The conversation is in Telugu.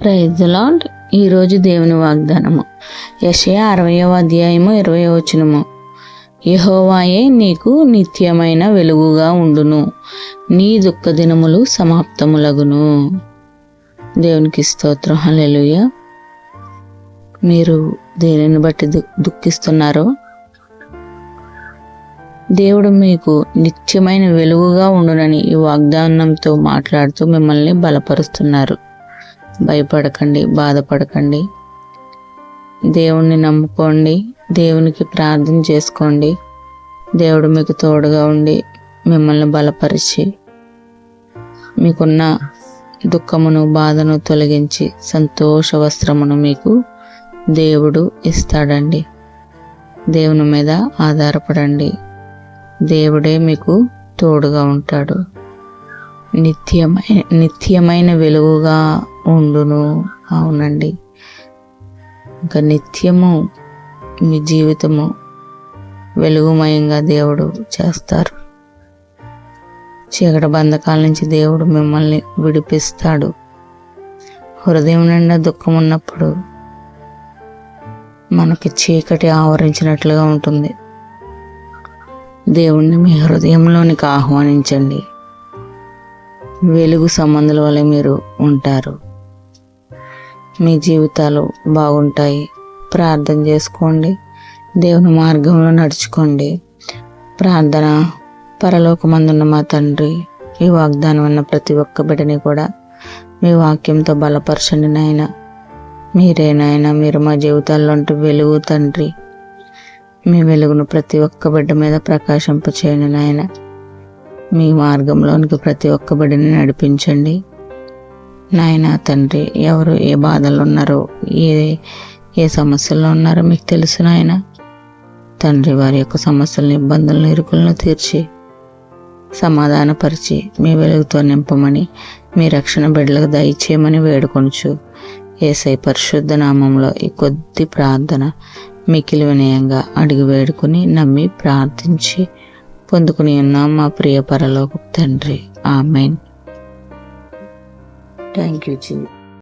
ప్రైజ్ లాడ్ ఈరోజు దేవుని వాగ్దానము. యశయ అరవయవ అధ్యాయము ఇరవై వచనము. యహోవాయే నీకు నిత్యమైన వెలుగుగా ఉండును. నీ దుఃఖ దినములు సమాప్తములగును. దేవునికి స్తోత్రం. హల్లెలూయ. మీరు దేనిని బట్టి దు దుఃఖిస్తున్నారో? దేవుడు మీకు నిత్యమైన వెలుగుగా ఉండునని ఈ వాగ్దానంతో మాట్లాడుతూ మిమ్మల్ని బలపరుస్తున్నారు. భయపడకండి బాధపడకండి. దేవుణ్ణి నమ్ముకోండి దేవునికి ప్రార్థన చేసుకోండి. దేవుడు మీకు తోడుగా ఉండి మిమ్మల్ని బలపరిచి మీకున్న దుఃఖమును బాధను తొలగించి సంతోష వస్త్రమును మీకు దేవుడు ఇస్తాడండి. దేవుని మీద ఆధారపడండి. దేవుడే మీకు తోడుగా ఉంటాడు. నిత్యమైన నిత్యమైన వెలుగుగా ఉండును. అవునండి. ఇంకా నిత్యము మీ జీవితము వెలుగుమయంగా దేవుడు చేస్తారు. చీకటి బంధకాల నుంచి దేవుడు మిమ్మల్ని విడిపిస్తాడు. హృదయం నిండా దుఃఖం ఉన్నప్పుడు మనకి చీకటి ఆవరించినట్లుగా ఉంటుంది. దేవుణ్ణి మీ హృదయంలోనికి ఆహ్వానించండి. వెలుగు సంబంధాల వల్ల మీరు ఉంటారు. మీ జీవితాలు బాగుంటాయి. ప్రార్థన చేసుకోండి. దేవుని మార్గంలో నడుచుకోండి. ప్రార్థన పరలోకమందున్న మా తండ్రి ఈ వాగ్దానం ఉన్న ప్రతి ఒక్క బిడ్డని కూడా మీ వాక్యంతో బలపరచండి నాయన. మీరేనాయన మీరు మా జీవితాల్లో ఉంటే వెలుగు తండ్రి. మీ వెలుగును ప్రతి ఒక్క బిడ్డ మీద ప్రకాశింపచేయండి నాయన. మీ మార్గంలోనికి ప్రతి ఒక్క బిడ్డని నడిపించండి. నాయన తండ్రి ఎవరు ఏ బాధలు ఉన్నారో ఏ ఏ సమస్యల్లో ఉన్నారో మీకు తెలుసు నాయన. తండ్రి వారి యొక్క సమస్యలను ఇబ్బందులను ఇరుకులను తీర్చి సమాధానపరిచి మీ వెలుగుతో నింపమని మీ రక్షణ బిడ్డలకు దయచేయమని వేడుకొనుచు. ఏసై పరిశుద్ధ నామంలో ఈ కొద్ది ప్రార్థన మికిలి వినయంగా అడిగి వేడుకుని నమ్మి ప్రార్థించి పొందుకుని ఉన్నాం మా ప్రియ పరలోక తండ్రి. ఆమెన్. Thank you G